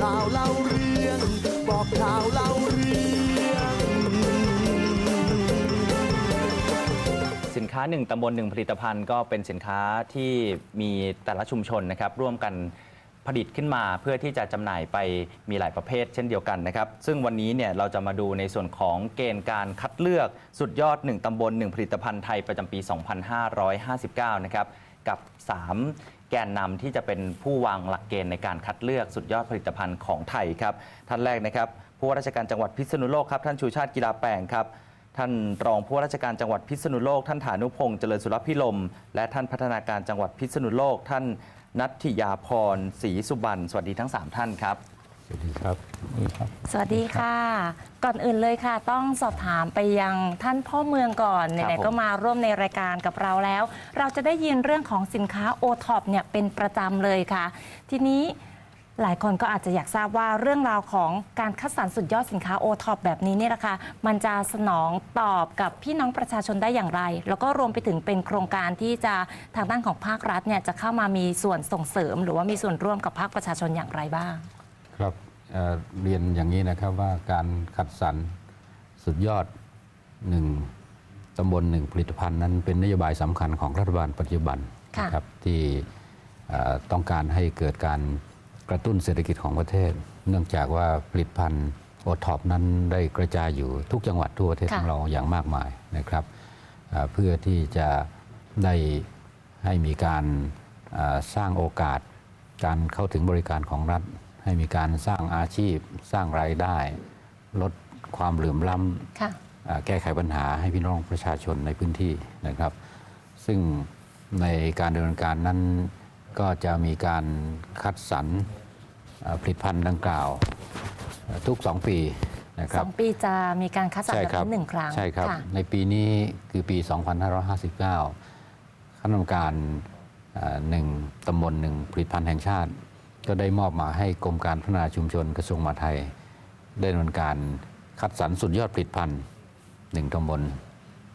ข่าวเล่าเรื่อง บอกข่าวเล่าเรื่อง สินค้าหนึ่งตำบลหนึ่งผลิตภัณฑ์ก็เป็นสินค้าที่มีแต่ละชุมชนนะครับ ร่วมกันผลิตขึ้นมาเพื่อที่จะจำหน่ายไปมีหลายประเภทเช่นเดียวกันนะครับ ซึ่งวันนี้เนี่ยเราจะมาดูในส่วนของเกณฑ์การคัดเลือกสุดยอด 1ตำบล 1 ผลิตภัณฑ์ไทยประจำปี 2559 นะครับ กับ 3 แกนนำที่จะเป็นผู้วางหลักเกณฑ์ในการคัดเลือกสุดยอดผลิตภัณฑ์ของไทยครับ ท่านแรกนะครับผู้ว่าราชการจังหวัดพิษณุโลกครับท่านชูชาติกีฬาแปลงครับ ท่านรองผู้ว่าราชการจังหวัดพิษณุโลก ท่านฐานุพงศ์เจริญสุรพิลมและท่านพัฒนาการจังหวัดพิษณุโลก ท่านนัทธิยาพรศรีสุบรรณสวัสดีทั้ง3ท่านครับ สวัสดีครับนี่ครับสวัสดีค่ะ ก่อนอื่นเลยค่ะ ต้องสอบถามไปยังท่านพ่อเมืองก่อนครับไหนผมๆก็มาร่วมในรายการกับเราแล้ว เราจะได้ยินเรื่องของสินค้าโอท็อปเนี่ยเป็นประจำเลยค่ะ ทีนี้หลายคนก็อาจจะอยากทราบว่าเรื่องราวของการคัดสรรสุดยอดสินค้าโอท็อปแบบนี้เนี่ยนะคะมันจะสนองตอบกับพี่น้องประชาชนได้อย่างไร แล้วก็รวมไปถึงเป็นโครงการที่จะทางด้านของภาครัฐเนี่ยจะเข้ามามีส่วนส่งเสริม หรือว่ามีส่วนร่วมกับภาคประชาชนอย่างไรบ้างครับ เอ่อเรียนอย่างนี้นะครับว่าการคัดสรรสุดยอดหนึ่งตำบลหนึ่งผลิตภัณฑ์นั้นเป็นนโยบายสำคัญของรัฐบาลปัจจุบันค่ะนะครับที่เอ่อต้องการให้เกิดการกระตุ้นเศรษฐกิจของประเทศ เนื่องจากว่าผลิตภัณฑ์โอท็อปนั้นได้กระจายอยู่ทุกจังหวัดทั่วประเทศค่ะของเราอย่างมากมายนะครับเอ่อเพื่อที่จะได้ให้มีการเอ่อสร้างโอกาสการเข้าถึงบริการของรัฐ ให้มีการสร้างอาชีพสร้างรายได้ ลดความเหลื่อมล้ำค่ะอ่าแก้ไขปัญหาให้พี่น้องประชาชนในพื้นที่นะครับ ซึ่งในการดำเนินการนั้นก็จะมีการคัดสรรอ่าผลิตภัณฑ์ดังกล่าวอ่าทุก 2 ปีนะคสรัอบงปีจะมีการคัดสรรใช่แบบครับนี้หนึ่งครั้งใช่ครับะในปีนี้คือปี 2559คณะกรรมการอ่าหนึ่งตำบลหนึ่งผลิตภัณฑ์แห่งชาติ ก็ได้มอบหมายให้กรมการพัฒนาชุมชนกระทรวงมหาดไทย ได้ดำเนินการคัดสรรสุดยอดผลิตภัณฑ์หนึ่งตำบล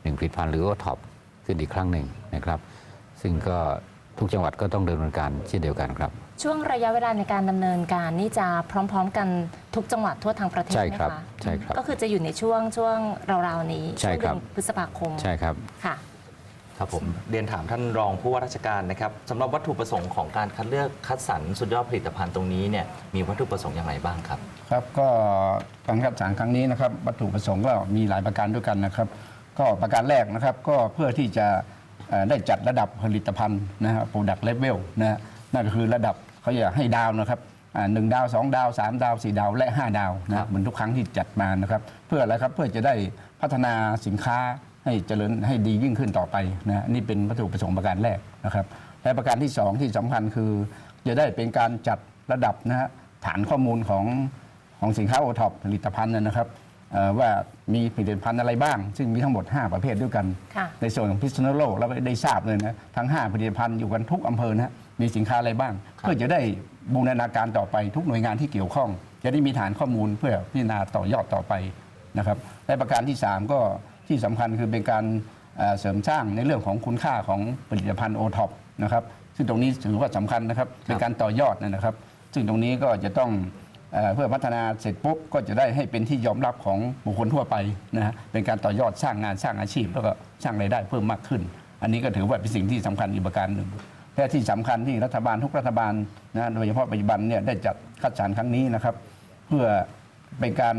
หนึ่งผลิตภัณฑ์หรือว่าท็อปขึ้นอีกครั้งหนึ่งนะครับ ซึ่งก็ทุกจังหวัดก็ต้องดำเนินการเช่นเดียวกันครับ ช่วงระยะเวลาในการดำเนินการนี่จะพร้อม ๆ กันทุกจังหวัดทั่วทางประเทศใช่ไหมครับคะใช่ครับ ก็คือจะอยู่ในช่วงช่วงราวๆนี้ใช่ช่วงคเดืรับอนพฤษภาคมใช่ครับค่ะ ครับผมเรียนถามท่านรองผู้ว่าราชการนะครับสำหรับวัตถุประสงค์ของการคัดเลือกคัดสรรสุดยอดผลิตภัณฑ์ตรงนี้เนี่ยมีวัตถุประสงค์อย่างไรบ้างครับ ครับก็การคัดสรรครั้งนี้นะครับ วัตถุประสงค์ก็มีหลายประการด้วยกันนะครับ ก็ประการแรกนะครับก็เพื่อที่จะเอ่อได้จัดระดับผลิตภัณฑ์นะฮะ product level นะฮะนั่นก็คือระดับเขาอยากให้ดาวนะครับอ่าหนึ่งดาวสองดาวสามดาวสี่ดาวและห้าดาวนะครัฮะบเหมือนทุกครั้งที่จัดมานะครับ เพื่ออะไรครับเพื่อจะได้พัฒนาสินค้า ให้เจริญให้ดียิ่งขึ้นต่อไปนะฮะนี่เป็นวัตถุประสงค์ประการแรกนะครับ และประการที่สองที่สำคัญคือ จะได้เป็นการจัดระดับนะฮะฐานข้อมูลของของสินค้าโอท็อปผลิตภัณฑ์นะนะครับเอ่อว่ามีผลิตภัณฑ์อะไรบ้าง ซึ่งมีทั้งหมด 5 ประเภทด้วยกันค่ะในส่วนของพิษณุโลกเราก็ได้ทราบเลยนะทั้ง 5 ผลิตภัณฑ์อยู่กันทุกอำเภอนะมีสินค้าอะไรบ้าง เพื่อจะได้บูรณาการต่อไปทุกหน่วยงานที่เกี่ยวข้อง จะได้มีฐานข้อมูลเพื่อพิจารณาต่อยอดต่อไปนะครับและประการที่ 3 ก็ ที่สำคัญคือเป็นการเอ่อเสริมสร้างในเรื่องของคุณค่าของผลิตภัณฑ์โอท็อปนะครับซึ่งตรงนี้ถือว่าสำคัญนะครับเป็นการต่อยอดนะครับ ซึ่งตรงนี้ก็จะต้องเอ่อเพื่อพัฒนาเสร็จปุ๊บก็จะได้ให้เป็นที่ยอมรับของบุคคลทั่วไปนะฮะเป็นการต่อยอดสร้างงานสร้างอาชีพ แล้วก็สร้างรายได้เพิ่มมากขึ้น อันนี้ก็ถือว่าเป็นสิ่งที่สำคัญอีกประการหนึ่งและที่สำคัญที่รัฐบาลทุกรัฐบาลนะโดยเฉพาะปัจจุบันเนี่ยได้จัดคัดสรรครั้งนี้นะครับ เพื่อเป็นการ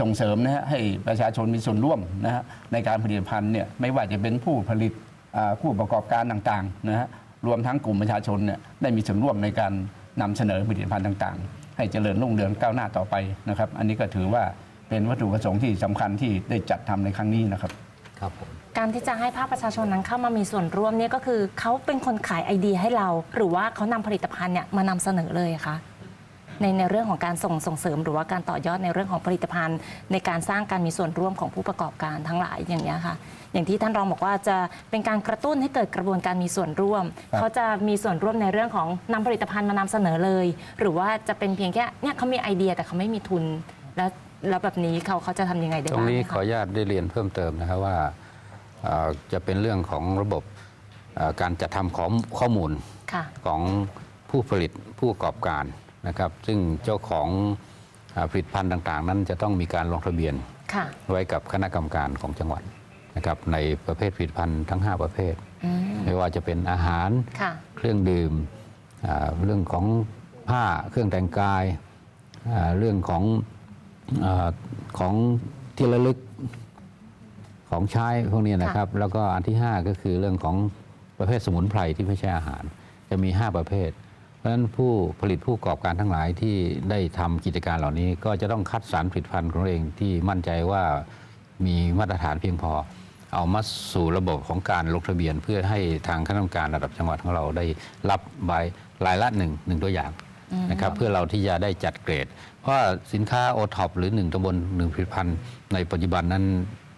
ส่งเสริมนะฮะให้ประชาชนมีส่วนร่วมนะฮะในการผลิตภัณฑ์เนี่ยไม่ว่าจะเป็นผู้ผลิตอ่าผู้ประกอบการต่างๆนะฮะรวมทั้งกลุ่มประชาชนเนี่ยได้มีส่วนร่วมในการนำเสนอผลิตภัณฑ์ต่างๆ ให้เจริญรุ่งเรืองก้าวหน้าต่อไปนะครับ อันนี้ก็ถือว่าเป็นวัตถุประสงค์ที่สำคัญที่ได้จัดทำในครั้งนี้นะครับครับผมการที่จะให้ภาคประชาชนนั้นเข้ามามีส่วนร่วมเนี่ยก็คือเขาเป็นคนขายไอเดียให้เรา หรือว่าเขานำผลิตภัณฑ์เนี่ยมานำเสนอเลยคะ ในในเรื่องของการส่งส่งเสริม หรือว่าการต่อยอดในเรื่องของผลิตภัณฑ์ ในการสร้างการมีส่วนร่วมของผู้ประกอบการทั้งหลายอย่างนี้ยค่ะ อย่างที่ท่านรองบอกว่าจะเป็นการกระตุ้นให้เกิดกระบวนการมีส่วนร่วมครับเขาจะมีส่วนร่วมในเรื่องของนำผลิตภัณฑ์มานำเสนอเลย หรือว่าจะเป็นเพียงแค่เนี่ยเขามีไอเดียแต่เขาไม่มีทุน แล้วแล้วแบบนี้เขาเขาจะทำยังไงได้ตรบ้างงนี้ไหมขอคะอนุญาตได้เรียนเพิ่มเติมนะครับว่าเอ่อจะเป็นเรื่องของระบบเอ่อการจัดทำข้อมข้อมูลค่ะของผู้ผลิตผู้ประกอบการ นะครับซึ่งเจ้าของอ่าผลิตภัณฑ์ต่างๆ นั้นจะต้องมีการลงทะเบียนค่ะไว้กับคณะกรรมการของจังหวัดนะครับในประเภทผลิตภัณฑ์ทั้ง 5 ประเภทอืมไม่ว่าจะเป็นอาหารค่ะเครื่องดื่มอ่าเรื่องของผ้าเครื่องแต่งกายอ่าเรื่องของอาของที่ระลึกของใช้พวกนี้นะครับ แล้วก็อันที่ 5 ก็คือเรื่องของประเภทสมุนไพรที่ไม่ใช่อาหาร จะมี 5 ประเภทเพ ราะฉะนั้นผู้ผลิตผู้ประกอบการทั้งหลายที่ได้ทำกิจการเหล่านี้ ก็จะต้องคัดสรรผลิตภัณฑ์ของตัวเองที่มั่นใจว่ามีมาตรฐานเพียงพอ เอามาสู่ระบบของการลงทะเบียน เพื่อให้ทางคณะกรรมการระดับจังหวัดของเราได้รับใบรายละหนึ่งหนึ่งตัวอย่างนะครับเพื่อเราที่จะได้จัดเกรด เพราะสินค้าโอท็อปหรือหนึ่งตำบลหนึ่งผลิตภัณฑ์ในปัจจุบันนั้น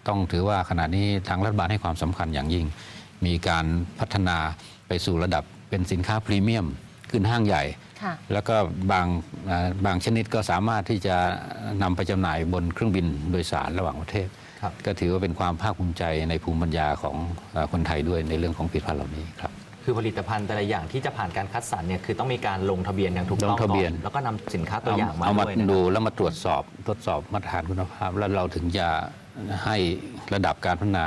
ต้องถือว่าขณะนี้ทางรัฐบาลให้ความสำคัญอย่างยิ่ง มีการพัฒนาไปสู่ระดับเป็นสินค้าพรีเมียม ขึ้นห้างใหญ่ค่ะแล้วก็บางอ่าบางชนิดก็สามารถที่จะนำไปจำหน่ายบนเครื่องบินโดยสารระหว่างประเทศครับก็ถือว่าเป็นความภาคภูมิใจในภูมิปัญญาของเอ่อคนไทยด้วยในเรื่องของผลิตภัณฑ์เหล่านี้ครับคือผลิตภัณฑ์แต่ละอย่างที่จะผ่านการคัดสรรเนี่ยคือต้องมีการลงทะเบียนอย่างถูกต้องลงทะเบียนก่อแล้วก็นำสินค้าตัวอย่างมาเอามาด้วยนะดูครับแล้วมาตรวจสอบทดสอบมาตรฐานคุณภาพ แล้วเราถึงจะให้ระดับการพัฒนา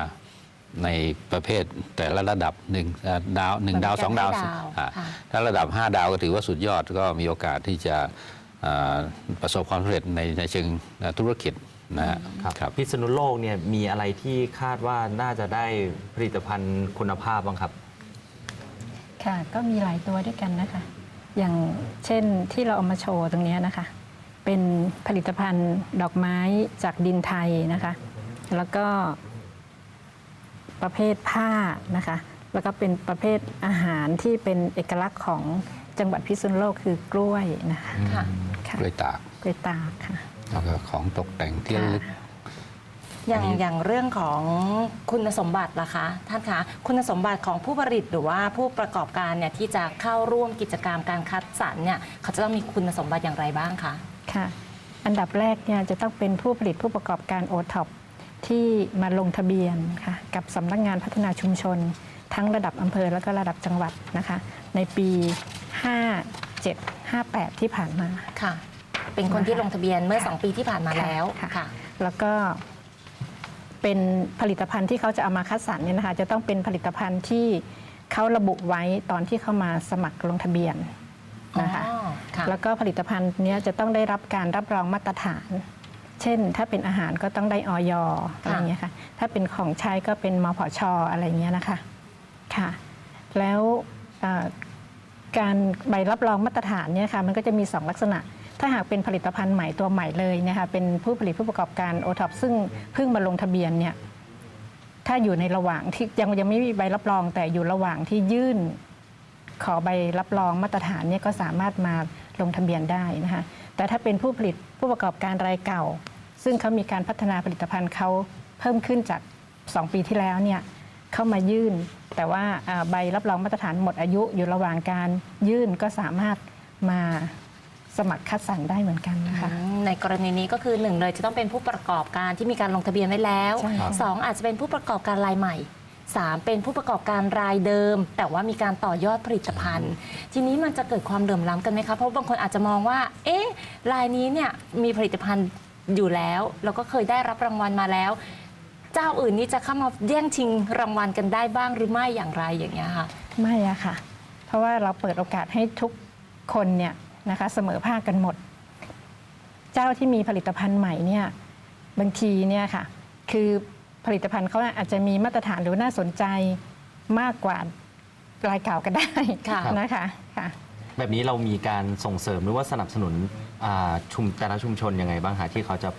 ในประเภทแต่ละระดับหนึ่งเอ่อดาวหนึ่งดาวมันมีสองดาวการให้ดาวอ่าค่ะถ้าระดับ 5 ดาวก็ถือว่าสุดยอดก็มีโอกาสที่จะอ่าประสบความสำเร็จในในเชิงธุรกิจนะฮะครับครับพิษณุโลกเนี่ยมีอะไรที่คาดว่าน่าจะได้ผลิตภัณฑ์คุณภาพบ้างครับ ค่ะก็มีหลายตัวด้วยกันนะคะ อย่างเช่นที่เราเอามาโชว์ตรงเนี้ยนะคะ เป็นผลิตภัณฑ์ดอกไม้จากดินไทยนะคะ แล้วก็ ประเภทผ้านะคะ แล้วก็เป็นประเภทอาหารที่เป็นเอกลักษณ์ของจังหวัดพิษณุโลกคือกล้วยนะคะค่ะ ค่ะกล้วยตากกล้วยตากค่ะ แล้วก็ของตกแต่งที่ระลึกอย่างอันนี้ อย่างเรื่องของคุณสมบัติล่ะคะ ท่านคะ คุณสมบัติของผู้ผลิตหรือว่าผู้ประกอบการเนี่ยที่จะเข้าร่วมกิจกรรมการคัดสรรเนี่ยเขาจะต้องมีคุณสมบัติอย่างไรบ้างคะ ค่ะ อันดับแรกเนี่ยจะต้องเป็นผู้ผลิตผู้ประกอบการโอท็อป ที่มาลงทะเบียนค่ะกับสำนักงานพัฒนาชุมชน ทั้งระดับอำเภอแล้วก็ระดับจังหวัดนะคะในปี 57 58 ที่ผ่านมาค่ะ เป็นคนที่ลงทะเบียนเมื่อ 2 ปีที่ผ่านมาแล้วค่ะค่ะแล้วก็เป็นผลิตภัณฑ์ที่เขาจะเอามาคัดสรรเนี่ยนะคะจะต้องเป็นผลิตภัณฑ์ที่เขาระบุไว้ตอนที่เข้ามาสมัครลงทะเบียนนะคะอ๋อค่ะแล้วก็ผลิตภัณฑ์เนี้ยจะต้องได้รับการรับรองมาตรฐาน เช่น ถ้าเป็นอาหารก็ต้องได้ออยอะไรเงี้ยค่ะ ถ้าเป็นของใช้ก็เป็นมผชอะไรเงี้ยนะคะค่ะ แล้วการใบรับรองมาตรฐานเนี่ยค่ะมันก็จะมี 2 ลักษณะ ถ้าหากเป็นผลิตภัณฑ์ใหม่ตัวใหม่เลยเนะคะเป็นผู้ผลิตผู้ประกอบการโอท็อปซึ่งเพิ่งมาลงทะเบียนเนี่ยถ้าอยู่ในระหว่างที่ยังยังไม่มีใบรับรอง แต่อยู่ระหว่างที่ยื่น ขอใบรับรองมาตรฐานเนี่ยก็สามารถมาลงทะเบียนได้นะคะแต่ถ้าเป็นผู้ผลิตผู้ประกอบการรายเก่า ซึ่งเขามีการพัฒนาผลิตภัณฑ์เขาเพิ่มขึ้นจาก 2 ปีที่แล้วเนี่ยเข้ามายื่น แต่ว่าอ่าใบรับรองมาตรฐานหมดอายุอยู่ระหว่างการยื่นก็สามารถมาสมัครคัดสรรได้เหมือนกันนะคะอืมในกรณีนี้ก็คือหนึ่งเลยจะต้องเป็นผู้ประกอบการที่มีการลงทะเบียนไว้แล้วใช่ค่ะสองอาจจะเป็นผู้ประกอบการรายใหม่สามเป็นผู้ประกอบการรายเดิม แต่ว่ามีการต่อยอดผลิตภัณฑ์ ทีนี้มันจะเกิดความเดือมล้ำกันไหมคะเพราะบางคนอาจจะมองว่า เอ๊ะรายนี้เนี่ยมีผลิตภัณฑ์ อยู่แล้ว แล้วก็เคยได้รับรางวัลมาแล้ว เจ้าอื่นนี่จะเข้ามาแย่งชิงรางวัลกันได้บ้างหรือไม่อย่างไรอย่างเงี้ยค่ะ ไม่อะค่ะ เพราะว่าเราเปิดโอกาสให้ทุกคนเนี่ยนะคะเสมอภาคกันหมด เจ้าที่มีผลิตภัณฑ์ใหม่เนี่ยบางทีเนี่ยค่ะ คือผลิตภัณฑ์เขาอาจจะมีมาตรฐานหรือน่าสนใจมากกว่ารายเก่าก็ได้ค่ะนะคะค่ะ แบบนี้เรามีการส่งเสริมหรือว่าสนับสนุนอ่าชุมแต่ละชุมชนยังไงบ้างคะที่เขาจะ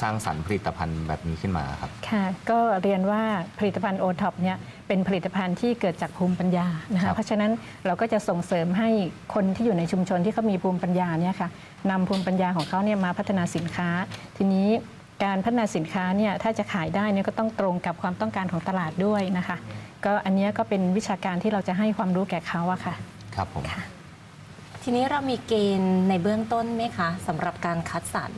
สร้างสรรค์ผลิตภัณฑ์แบบนี้ขึ้นมาครับ ค่ะ ก็เรียนว่าผลิตภัณฑ์โอท็อปเนี่ยเป็นผลิตภัณฑ์ที่เกิดจากภูมิปัญญานะครัคะบเพราะฉะนั้นเราก็จะส่งเสริมให้คนที่อยู่ในชุมชนที่เขามีภูมิปัญญาเนี่ยค่ะนำภูมิปัญญาของเขาเนี่ยมาพัฒนาสินค้า ทีนี้การพัฒนาสินค้าเนี่ยถ้าจะขายได้เนี่ยก็ต้องตรงกับความต้องการของตลาดด้วยนะคะ ก็อันเนี้ยก็เป็นวิชาการที่เราจะให้ความรู้แก่เขาอะค่ะ ครับผม ทีนี้เรามีเกณฑ์ในเบื้องต้นไหมคะสำหรับการคัดสรร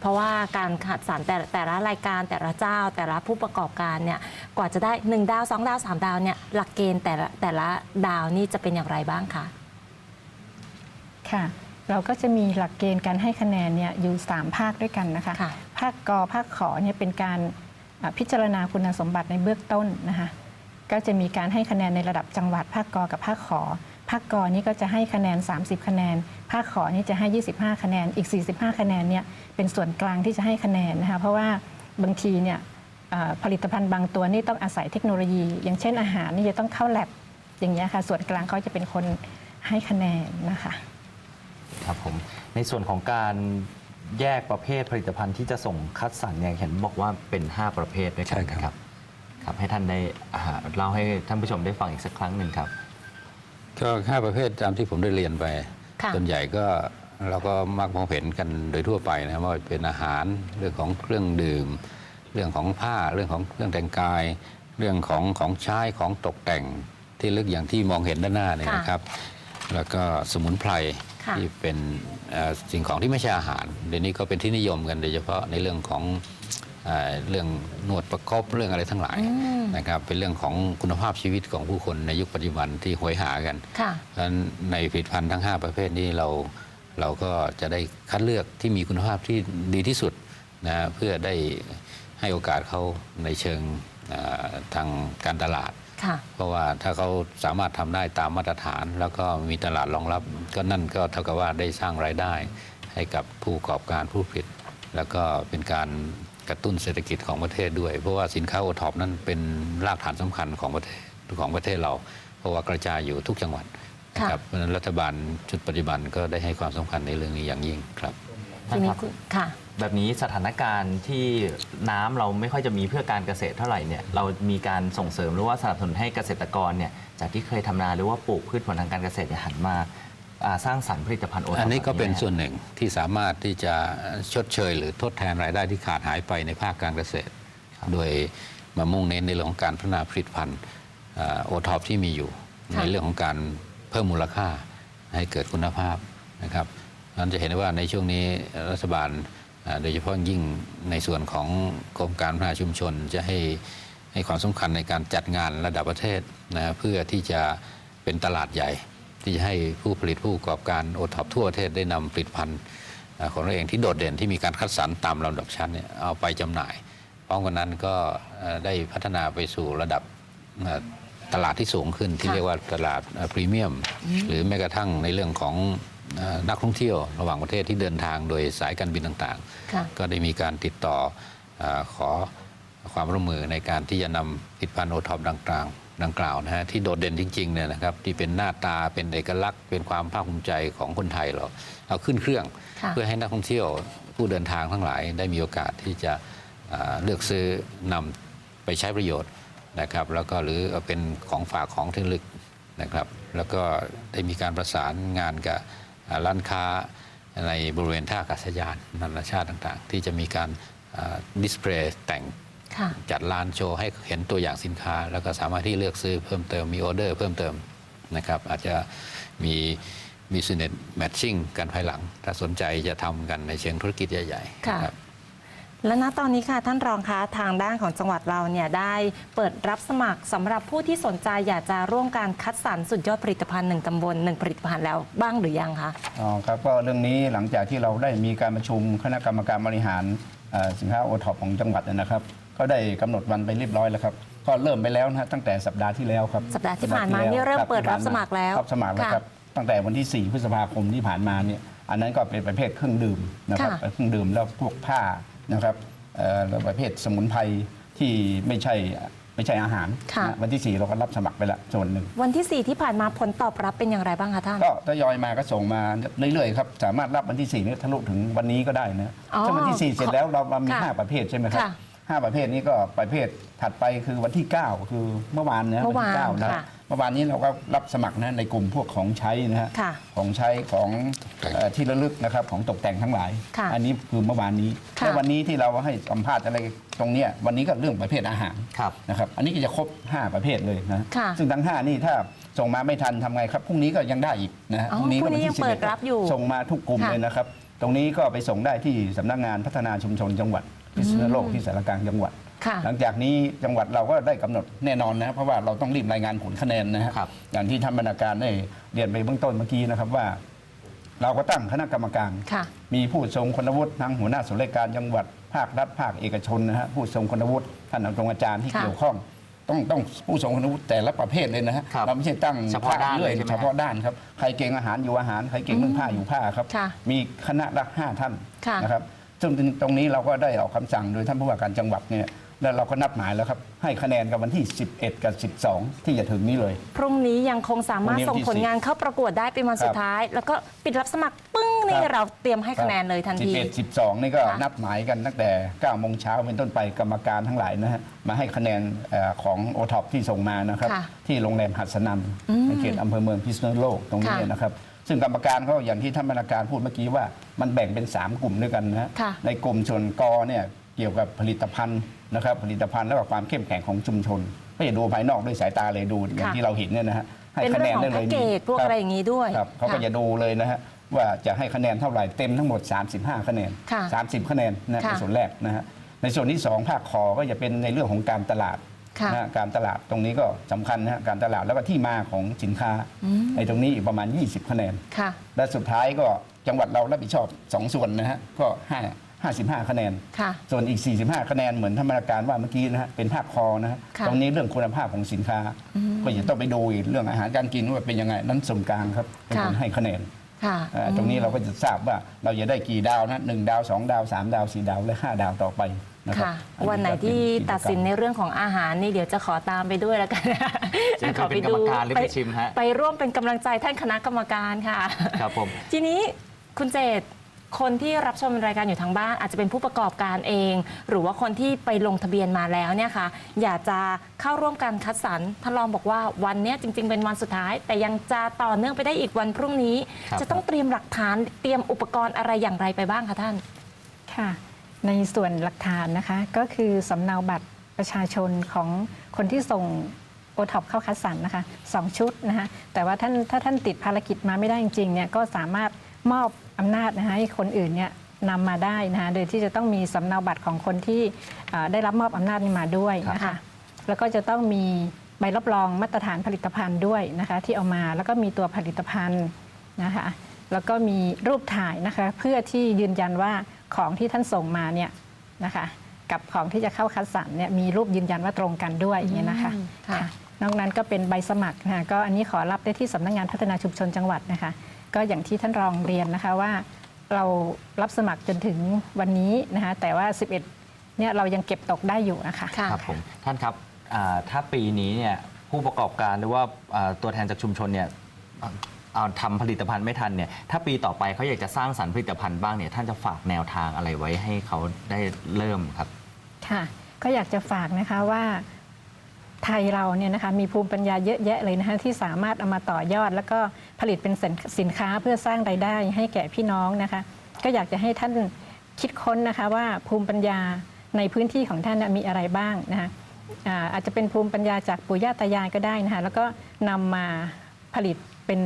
เพราะว่าการคัดสรรแต่แต่ละรายการแต่ละเจ้า แต่ละผู้ประกอบการเนี่ยกว่าจะได้ 1 ดาว 2 ดาว 3 ดาวเนี่ยหลักเกณฑ์แต่ละแต่ละดาวนี่จะเป็นอย่างไรบ้างคะค่ะเราก็จะมีหลักเกณฑ์การให้คะแนนเนี่ยอยู่ 3 ภาคด้วยกันนะคะค่ะภาคกอภาคขอเนี่ยเป็นการอ่าพิจารณาคุณสมบัติในเบื้องต้นนะคะก็จะมีการให้คะแนนในระดับจังหวัดภาคกอกับภาคขอ ภาคกอนี่ก็จะให้คะแนน 30 คะแนน ภาคขอนี่จะให้ 25 คะแนน อีก 45 คะแนนเนี่ยเป็นส่วนกลางที่จะให้คะแนนนะคะ เพราะว่าบางทีเนี่ยอ่าผลิตภัณฑ์บางตัวนี่ต้องอาศัยเทคโนโลยี อย่างเช่นอาหารนี่จะต้องเข้าแลบอย่างเงี้ยค่ะ ส่วนกลางเขาจะเป็นคนให้คะแนนนะคะ ครับผม ในส่วนของการแยกประเภทผลิตภัณฑ์ที่จะส่งคัดสรรเนี่ยเห็นบอกว่าเป็น 5 ประเภทด้วยกันใช่ครับนะครับ ครับ ให้ท่านได้อ่าเล่าให้ท่านผู้ชมได้ฟังอีกสักครั้งหนึ่งครับ ก็ห้าประเภทตามที่ผมได้เรียนไปค่ะส่วนใหญ่ก็เราก็มักมองเห็นกันโดยทั่วไปนะครับว่าเป็นอาหารเรื่องของเครื่องดื่ม เรื่องของผ้าเรื่องของเครื่องแต่งกาย เรื่องของของใช้ของตกแต่งที่ลึกอย่างที่มองเห็นด้านหน้าเนี่ยค่ะนะครับ แล้วก็สมุนไพรค่ะที่เป็นเอ่อสิ่งของที่ไม่ใช่อาหารเดี๋ยวนี้ก็เป็นที่นิยมกันโดยเฉพาะในเรื่องของ เอ่อเรื่องนวดประคบเรื่องอะไรทั้งหลายอืมนะครับเป็นเรื่องของคุณภาพชีวิตของผู้คนในยุคปัจจุบันที่หวยหากันค่ะเพราะฉะนั้นในผลิตภัณฑ์ทั้ง 5 ประเภทนี้เราเราก็จะได้คัดเลือกที่มีคุณภาพที่ดีที่สุดนะเพื่อได้ให้โอกาสเขาในเชิงเอ่อทางการตลาดค่ะเพราะว่าถ้าเขาสามารถทำได้ตามมาตรฐาน แล้วก็มีตลาดรองรับ ก็นั่นก็เท่ากับว่าได้สร้างรายได้ให้กับผู้ประกอบการผู้ผลิต แล้วก็เป็นการ กระตุ้นเศรษฐกิจของประเทศด้วย เพราะว่าสินค้าโอท็อปนั้นเป็นรากฐานสำคัญของประเทศของประเทศเรา เพราะว่ากระจายอยู่ทุกจังหวัดนะครับเพราะฉะนั้นรัฐบาลชุดปัจจุบันก็ได้ให้ความสำคัญในเรื่องนี้อย่างยิ่งครับทีนี้ครับคุณค่ะแบบนี้สถานการณ์ที่น้ำเราไม่ค่อยจะมีเพื่อการเกษตรเท่าไหร่เนี่ยเรามีการส่งเสริมหรือว่าสนับสนุนให้เกษตรกรเนี่ยจากที่เคยทำนาหรือว่าปลูกพืชผลทางการเกษตรเนี่ยหันมาอ่า สร้างสรรค์ผลิตภัณฑ์โอท็อปอันนี้ก็เป็นแบบไหมส่วนหนึ่งที่สามารถที่จะชดเชย หรือทดแทนรายได้ที่ขาดหายไปในภาคการเกษตร โดยมามุ่งเน้นในเรื่องของการพัฒนาผลิตภัณฑ์โอท็อปที่มีอยู่ค่ะในเรื่องของการเพิ่มมูลค่าให้เกิดคุณภาพนะครับนั้นจะเห็นได้ว่าในช่วงนี้รัฐบาลอ่าโดยเฉพาะยิ่งในส่วนของกรมการพัฒนาชุมชนจะให้ให้ความสำคัญในการจัดงานระดับประเทศนะเพื่อที่จะเป็นตลาดใหญ่ ที่จะให้ผู้ผลิตผู้ประกอบการโอท็อปทั่วประเทศได้นำผลิตภัณฑ์อ่าของตัวเองที่โดดเด่นที่มีการคัดสรรตามลำดับชั้นเนี่ยเอาไปจำหน่าย พร้อมกันนั้นก็เอ่อได้พัฒนาไปสู่ระดับเอ่อตลาดที่สูงขึ้นที่ค่ะเรียกว่าตลาดพรีเมียม หรือแม้กระทั่งในเรื่องของเอ่อนักท่องเที่ยวระหว่างประเทศที่เดินทางโดยสายการบินต่างค่ะๆก็ได้มีการติดต่อเออขอความร่วมมือในการที่จะนำผลิตภัณฑ์โอท็อปดังกล่าว ดังกล่าวนะฮะที่โดดเด่นจริงๆเนี่ยนะครับที่เป็นหน้าตาเป็นเอกลักษณ์ เป็นความภาคภูมิใจของคนไทยเราเอาขึ้นเครื่องค่ะเพื่อให้นักท่องเที่ยวผู้เดินทางทั้งหลาย ได้มีโอกาสที่จะอ่าเลือกซื้อนำไปใช้ประโยชน์นะครับ แล้วก็หรือเอาเป็นของฝากของที่ระลึกนะครับ แล้วก็ได้มีการประสานงานกับอ่าร้านค้าในบริเวณท่าอากาศยานนานาชาติต่างๆ ที่จะมีการดิสเพลย์แต่งค่ะ จัดลานโชว์ให้เห็นตัวอย่างสินค้า แล้วก็สามารถที่เลือกซื้อเพิ่มเติมมีออเดอร์เพิ่มเติมนะครับอาจจะมีมีซินเนตแมทชิ่งกันภายหลัง ถ้าสนใจจะทำกันในเชิงธุรกิจใหญ่ๆค่ะนะครับและณตอนนี้ค่ะท่านรองคะทางด้านของจังหวัดเราเนี่ยได้เปิดรับสมัครสำหรับผู้ที่สนใจอยากจะร่วมการคัดสรรสุดยอดผลิตภัณฑ์หนึ่งตำบลหนึ่งผลิตภัณฑ์แล้วบ้างหรือยังคะอ๋อครับก็เรื่องนี้หลังจากที่เราได้มีการประชุมคณะกรรมการบริหารเอ่อสินค้าโอท็อปของจังหวัดนะครับ ก็ได้กำหนดวันไปเรียบร้อยแล้วครับ ก็เริ่มไปแล้วนะฮะตั้งแต่สัปดาห์ที่แล้วครับสัปดาห์ที่ผ่านมานี่เริ่มเปิดรับสมัครแล้วรับสมัครแล้วค่ะครับตั้งแต่วันที่ 4 พฤษภาคมที่ผ่านมาเนี่ยอันนั้นก็เป็นประเภทเครื่องดื่มนะครับค่ะ เครื่องดื่มแล้วพวกผ้านะครับเอ่อแล้วประเภทสมุนไพรที่ไม่ใช่ไม่ใช่อาหารค่ะ นะวันที่ 4 เราก็รับสมัครไปแล้วส่วนหนึ่ง วันที่ 4 ที่ผ่านมาผลตอบรับเป็นอย่างไรบ้างคะท่าน ก็ทยอยมาก็ส่งมาเรื่อยๆครับสามารถรับวันที่4นี้ทะลุถึงวันนี้ก็ได้นะอ๋อถ้าวันที่ 4 เสร็จแล้วเราเรามี ค่ะ5 ประเภทใช่ไหมครับ ค่ะ ห้าประเภทนี้ก็ประเภทถัดไปคือวันที่ 9 คือเมื่อวานนะเมื่อวานที่เก้นะค่ะเมื่อวานนี้เราก็รับสมัครนะในกลุ่มพวกของใช้นะฮะค่ะของใช้ของเอ่อที่ระลึกนะครับของตกแต่งทั้งหลาย ค่ะอันนี้คือเมื่อวานนี้ค่ะ และวันนี้ที่เราให้สัมภาษณ์อะไรตรงเนี้ยวันนี้ก็เรื่องประเภทอาหาร ครับ นะครับ อันนี้ก็จะครบ 5 ประเภทเลยนะ ค่ะซึ่งทั้ง 5 นี่ถ้าส่งมาไม่ทันทำไงครับ พรุ่งนี้ก็ยังได้อีกนะฮะอ๋อก็พรุ่งนี้วัที่ยังเปิด11รับอยู่ส่งมาทุกกลุ่มค่ะเลยนะครับ ตรงนี้ก็ไปส่งได้ที่สำนักงานพัฒนาชุมชนจังหวัด พิษณุโลกที่สารกลางจังหวัด ค่ะ หลังจากนี้จังหวัดเราก็ได้กำหนดแน่นอนนะเพราะว่าเราต้องรีบรายงานผลคะแนนนะฮะครับ อย่างที่ท่านบรรณาการได้เรียนไปเบื้องต้นเมื่อกี้นะครับว่า เราก็ตั้งคณะกรรมการ ค่ะ มีผู้ทรงคุณวุฒิทั้งหัวหน้าส่วนราชการจังหวัดภาครัฐภาคเอกชนนะฮะผู้ทรงคุณวุฒิท่านตรงอาจารย์ที่ค่ะ เกี่ยวข้อง ต้องต้องผู้ทรงคุณวุฒิแต่ละประเภทเลยนะฮะครับเราไม่ใช่ตั้งเฉพาะด้านเรื่อยเลยใช่ไหมฮะ เฉพาะด้านครับใครเก่งอาหารอยู่อาหารใครเก่งเรื่องผ้าอยู่ผ้าครับ ค่ะมีคณะละห้าท่านค่ะ นะครับ ซึ่งตรงนี้เราก็ได้ออกคำสั่งโดยท่านผู้ว่าการจังหวัดเนี่ยแล้วเราก็นัดหมายแล้วครับ ให้คะแนนกันวันที่ 11 กับ 12 ที่จะถึงนี้เลย พรุ่งนี้ยังคงสามารถพรุ่ส่งงนี้ผลงานเข้าประกวดได้เป็นวันสุดท้าย แล้วก็ปิดรับสมัครปึ้งนี่ครับเราเตรียมให้คะแนนเลยทันที 11 12 นี่ก็ค่ะนัดหมายกันตั้งแต่9โมงเช้าเป็นต้นไปกรรมการทั้งหลายนะฮะมาให้คะแนนเอ่อของโอท็อปที่ส่งมานะครับค่ะที่โรงแรมหัดสนันในเขตอำเภอเมืองพิษณุโลกตรงนี้ค่ะนะครับ ซึ่งกรรมการเขาอย่างที่ท่านบรรณาการพูดเมื่อกี้ว่ามันแบ่งเป็น 3 กลุ่มด้วยกันนะฮะค่ะในกลุ่มส่วนกอเนี่ยเกี่ยวกับผลิตภัณฑ์นะครับผลิตภัณฑ์แล้วก็ความเข้มแข็งของชุมชนไม่ใช่ดูภายนอกด้วยสายตาเลยดูอย่างค่ะที่เราเห็นเนี่ยนะฮะให้เป็นคะแนเรื่อนงของได้เลแพ็ยกเกจพวกคบอะไรอย่างนี้ด้วยครับเขาก็ค่ะ จะดูเลยนะฮะว่าจะให้คะแนนเท่าไหร่เต็มทั้งหมด 35 คะแนน ค่ะ30 คะแนนนะค่ะ ในส่วนแรกนะฮะในส่วนที่ 2 ภาคคอก็จะเป็นในเรื่องของการตลาด ค่ะนะฮะการตลาดตรงนี้ก็สำคัญนะฮะการตลาดแล้วก็ที่มาของสินค้าในตรงนี้อีกประมาณ 20 คะแนน ค่ะ และสุดท้ายก็จังหวัดเรารับผิดชอบ 2 ส่วนนะฮะก็5 55 คะแนน ค่ะ ส่วนอีก 45 คะแนนเหมือนธรรมการว่าเมื่อกี้นะฮะเป็นภาคคอนะฮะค่ะ ตรงนี้เรื่องคุณภาพของสินค้า ก็จะต้องไปดูอีกเรื่องอาหารการกินว่าเป็นยังไงนั้นส่วนกลางครับเป็นคนค่ะให้คะแนนค่ะอ่าตรงนี้เราก็จะทราบว่าเราจะได้กี่ดาวนะหนึ่งดาวสองดาวสามดาวสี่ดาวและห้าดาวต่อไป นะครับค่ะอัวันไหนก็เป็ที่กิจกรรมตัดสินในเรื่องของอาหารนี่เดี๋ยวจะขอตามไปด้วยแล้วกันจะไปเป็นกรรมการหรือไปชิมฮะไปร่วมเป็นกำลังใจท่านคณะกรรมการค่ะครับผมทีนี้คุณเจตคนที่รับชมรายการอยู่ทางบ้าน อาจจะเป็นผู้ประกอบการเอง หรือว่าคนที่ไปลงทะเบียนมาแล้วเนี่ยค่ะอยากจะเข้าร่วมการคัดสรรท่านรองบอกว่าวันเนี้ยจริง ๆ เป็นวันสุดท้าย แต่ยังจะต่อเนื่องไปได้อีกวันพรุ่งนี้ครับจะต้องเตรียมหลักฐานเตรียมอุปกรณ์อะไรอย่างไรไปบ้างคะท่านค่ะ ในส่วนหลักฐานนะคะก็คือสำเนาบัตรประชาชนของคนที่ส่งโอท็อปเข้าคัดสรรนะคะสองชุดนะคะแต่ว่าท่านถ้าท่านติดภารกิจมาไม่ได้จริงๆเนี่ยก็สามารถมอบอำนาจนะคะให้คนอื่นเนี่ยนำมาได้นะคะโดยที่จะต้องมีสำเนาบัตรของคนที่เอ่อได้รับมอบอำนาจนี้มาด้วยนะค่ะคะแล้วก็จะต้องมีใบรับรองมาตรฐานผลิตภัณฑ์ด้วยนะคะที่เอามาแล้วก็มีตัวผลิตภัณฑ์นะคะแล้วก็มีรูปถ่ายนะคะเพื่อที่ยืนยันว่า ของที่ท่านส่งมาเนี่ยนะคะกับของที่จะเข้าคัดสรรเนี่ยมีรูปยืนยันว่าตรงกันด้วยอย่างเงี้ยนะคะอืมค่ะค่ะนอกนั้นก็เป็นใบสมัครนะคะก็อันนี้ขอรับได้ที่สำนักงานพัฒนาชุมชนจังหวัดนะคะ ก็อย่างที่ท่านรองเรียนนะคะว่าเรารับสมัครจนถึงวันนี้นะคะแต่ว่า 11เนี่ยเรายังเก็บตกได้อยู่นะคะค่ะครับผมท่านครับอ่าถ้าปีนี้เนี่ยผู้ประกอบการหรือว่าอ่าตัวแทนจากชุมชนเนี่ยอ่า เอาทำผลิตภัณฑ์ไม่ทันเนี่ยถ้าปีต่อไปเขาอยากจะสร้างสรรค์ผลิตภัณฑ์บ้างเนี่ยท่านจะฝากแนวทางอะไรไว้ให้เขาได้เริ่มครับ ค่ะ ก็อยากจะฝากนะคะว่าไทยเราเนี่ยนะคะมีภูมิปัญญาเยอะแยะเลยนะคะที่สามารถเอามาต่อยอด แล้วก็ผลิตเป็นสินสินค้าเพื่อสร้างรายได้ ให้แก่พี่น้องนะคะ ก็อยากจะให้ท่านคิดค้นนะคะว่าภูมิปัญญาในพื้นที่ของท่านมีอะไรบ้างนะคะอาจจะเป็นภูมิปัญญาจากปู่ย่าตายายก็ได้นะคะแล้วก็นำมาผลิตเป็น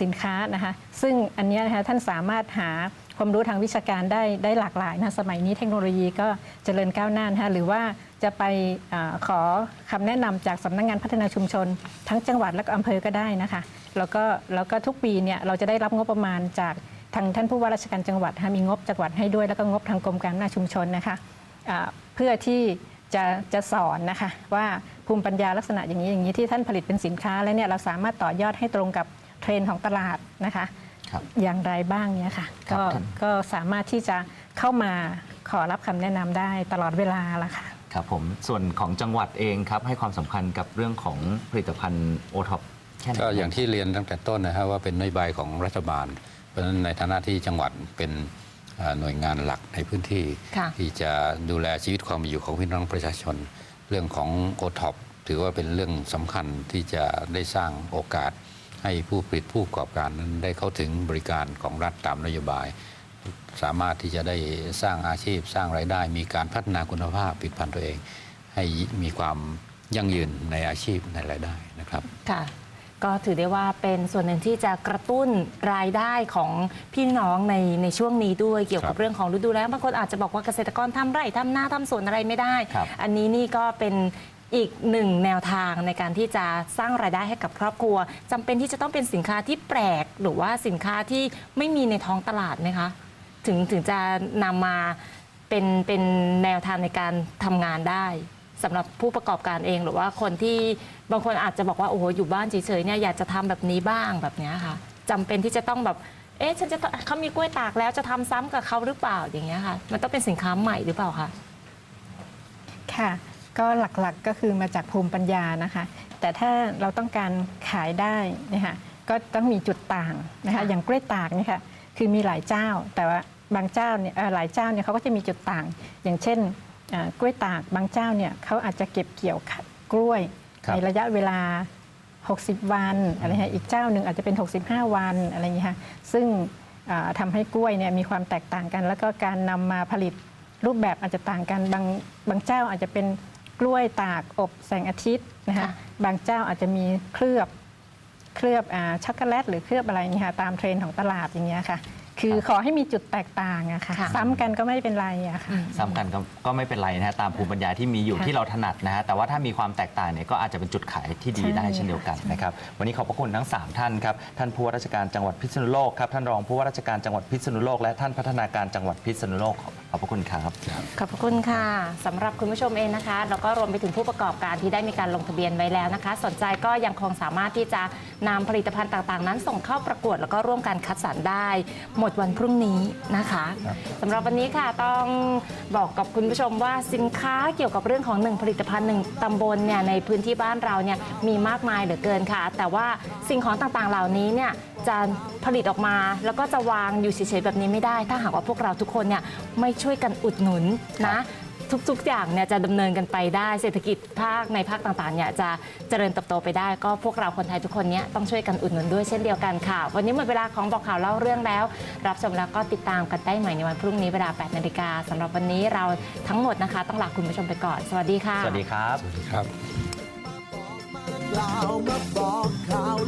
สินค้านะคะซึ่งอันนี้นะคะท่านสามารถหาความรู้ทางวิชาการได้ได้หลากหลายนะสมัยนี้เทคโนโลยีก็เจริญก้าวหน้านะคะหรือว่าจะไปอขอคำแนะนำจากสำนักงานพัฒนาชุมชน ทั้งจังหวัดและอำเภอก็ได้นะคะแล้วก็แล้วก็ทุกปีเนี่ยเราจะได้รับงบประมาณจากทางท่านผู้ว่าราชการจังหวัดมีงบจังหวัดให้ด้วยแล้วก็งบทางกรมการพัฒนาชุมชนนะคะเพื่อที่จะจะสอนนะคะว่าภูมิปัญญาลักษณะอย่างนี้อย่างนี้ที่ท่านผลิตเป็นสินค้าแล้วเนี่ยเราสามารถต่อยอดให้ตรงกับ เทรนด์ของตลาดนะคะครับอย่างไรบ้างเนี่ยค่ะครับก็ท่านก็สามารถที่จะเข้ามาขอรับคำแนะนำได้ตลอดเวลาละค่ะครับผมส่วนของจังหวัดเองครับให้ความสำคัญกับเรื่องของผลิตภัณฑ์โอท็อปแค่ไหนก็อย่างที่เรียนตั้งแต่ต้นนะครับว่าเป็นนโยบายของรัฐบาล เพราะฉะนั้นในฐานะที่จังหวัดเป็นเอ่อหน่วยงานหลักในพื้นที่ค่ะที่จะดูแลชีวิตความเป็นอยู่ของพี่น้องประชาชน เรื่องของโอท็อปถือว่าเป็นเรื่องสำคัญที่จะได้สร้างโอกาส ให้ผู้ผลิตผู้ประกอบการนั้นได้เข้าถึงบริการของรัฐตามนโยบาย สามารถที่จะได้สร้างอาชีพสร้างรายได้ มีการพัฒนาคุณภาพผลิตภัณฑ์ตัวเอง ให้มีความยั่งยืนในอาชีพในรายได้นะครับค่ะก็ถือได้ว่าเป็นส่วนหนึ่งที่จะกระตุ้นรายได้ของพี่น้องในในช่วงนี้ด้วยเกี่ยวกับครับเรื่องของฤดูแล้งบางคนอาจจะบอกว่าเกษตรกรทำไร่ทำนาทำสวนอะไรไม่ได้ครับอันนี้นี่ก็เป็น อีกหนึ่งแนวทางในการที่จะสร้างรายได้ให้กับครอบครัวจำเป็นที่จะต้องเป็นสินค้าที่แปลก หรือว่าสินค้าที่ไม่มีในท้องตลาดไหมคะ ถึงถึงจะนำมาเป็นเป็นแนวทางในการทำงานได้สำหรับผู้ประกอบการเองหรือว่าคนที่บางคนอาจจะบอกว่าโอ้โหอยู่บ้านเฉยๆเนี่ยอยากจะทำแบบนี้บ้างแบบเนี้ยค่ะจำเป็นที่จะต้องแบบเอ๊ะฉันจะต้องเขามีกล้วยตากแล้วจะทำซ้ำกับเขาหรือเปล่าอย่างเงี้ยค่ะ มันต้องเป็นสินค้าใหม่หรือเปล่าคะ ค่ะ ก็หลักๆก็คือมาจากภูมิปัญญานะคะ แต่ถ้าเราต้องการขายได้เนะคะก็ต้องมีจุดต่างนะคะค่ะอย่างกล้วยตากเนี่ยค่ะคือมีหลายเจ้า แต่ว่าบางเจ้าเนี่ยเอ่อหลายเจ้าเนี่ยเขาก็จะมีจุดต่าง อย่างเช่นเอ่อกล้วยตากบางเจ้าเนี่ยเขาอาจจะเก็บเกี่ยวกล้วยครับในระยะเวลา 60 วันอะไรฮะอีกเจ้าหนึ่งอาจจะเป็น 65 วันอะไรอย่างเงี้ยค่ะซึ่งอ่าทำให้กล้วยเนี่ยมีความแตกต่างกัน แล้วก็การนำมาผลิตรูปแบบอาจจะต่างกันบางบางเจ้าอาจจะเป็น กล้วยตากอบแสงอาทิตย์นะคะค่ะบางเจ้าอาจจะมีเคลือบเคลือบอ่าช็อกโกแลตหรือเคลือบอะไรอย่างเงี้ยค่ะตามเทรนด์ของตลาดอย่างเงี้ยค่ะ คือขอให้มีจุดแตกต่างอะค่ะค่ะ ซ้ำกันก็ไม่เป็นไรอะค่ะ ซ้ำกันก็ก็ไม่เป็นไรนะฮะตามภูมิปัญญาที่มีอยู่ค่ะ ที่เราถนัดนะฮะแต่ว่าถ้ามีความแตกต่างเนี่ยก็อาจจะเป็นจุดขายที่ดีใช่ได้เช่นเดียวกันนะครับวันนี้ขอบพระคุณทั้ง 3 ท่านครับท่านผู้ว่าราชการจังหวัดพิษณุโลกครับท่านรองผู้ว่าราชการจังหวัดพิษณุโลกและท่านพัฒนาการจังหวัดพิษณุโลกขอบพระคุณครับ ขอบพระคุณค่ะสำหรับคุณผู้ชมเองนะคะ แล้วก็รวมไปถึงผู้ประกอบการที่ได้มีการลงทะเบียนไว้แล้วนะคะ สนใจก็ยังคงสามารถที่จะนำผลิตภัณฑ์ต่างๆ นั้นส่งเข้าประกวดแล้วก็ร่วมการคัดสรรได้ หมดวันพรุ่งนี้นะคะสำหรับวันนี้ค่ะต้องบอกกับคุณผู้ชมว่าสินค้าเกี่ยวกับเรื่องของหนึ่งผลิตภัณฑ์หนึ่งตำบลเนี่ยในพื้นที่บ้านเราเนี่ยมีมากมายเหลือเกินค่ะ แต่ว่าสิ่งของต่างๆเหล่านี้เนี่ยจะผลิตออกมาแล้วก็จะวางอยู่เฉยๆแบบนี้ไม่ได้ ถ้าหากว่าพวกเราทุกคนเนี่ยไม่ช่วยกันอุดหนุนนะ ทุกๆ อย่างเนี่ยจะดำเนินกันไปได้เศรษฐกิจภาคในภาคต่างๆเนี่ยจะเจริญเติบโตไปได้ก็พวกเราคนไทยทุกคนเนี่ยต้องช่วยกันอุดหนุนด้วยเช่นเดียวกันค่ะ วันนี้หมดเวลาของบอกข่าวเล่าเรื่องแล้ว รับชมแล้วก็ติดตามกันได้ใหม่ในวันพรุ่งนี้เวลา 8นาฬิกาสำหรับวันนี้เราทั้งหมดนะคะ ต้องลาคุณผู้ชมไปก่อนสวัสดีค่ะ สวัสดีครับครับกล่าวมาบอก